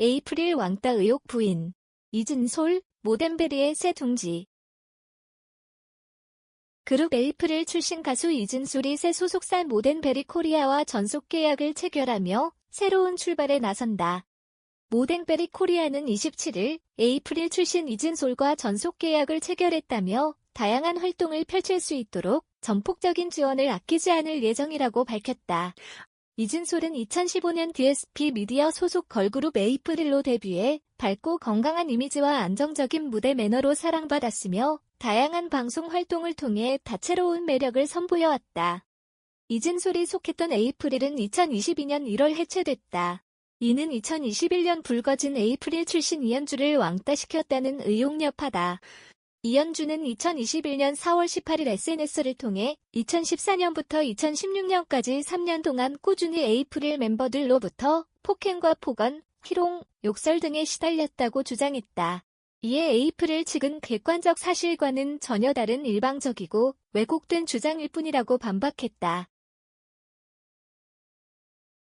에이프릴 왕따 의혹 부인. 이진솔, 모덴베리의 새 둥지. 그룹 에이프릴 출신 가수 이진솔이 새 소속사 모덴베리 코리아와 전속 계약을 체결하며 새로운 출발에 나선다. 모덴베리 코리아는 27일 에이프릴 출신 이진솔과 전속 계약을 체결했다며 다양한 활동을 펼칠 수 있도록 전폭적인 지원을 아끼지 않을 예정이라고 밝혔다. 이진솔은 2015년 DSP 미디어 소속 걸그룹 에이프릴로 데뷔해 밝고 건강한 이미지와 안정적인 무대 매너로 사랑받았으며 다양한 방송 활동을 통해 다채로운 매력을 선보여왔다. 이진솔이 속했던 에이프릴은 2022년 1월 해체됐다. 이는 2021년 불거진 에이프릴 출신 이현주를 왕따시켰다는 의혹 여파다. 이현주는 2021년 4월 18일 SNS를 통해 2014년부터 2016년까지 3년 동안 꾸준히 에이프릴 멤버들로부터 폭행과 폭언, 희롱, 욕설 등에 시달렸다고 주장했다. 이에 에이프릴 측은 객관적 사실과는 전혀 다른 일방적이고 왜곡된 주장일 뿐이라고 반박했다.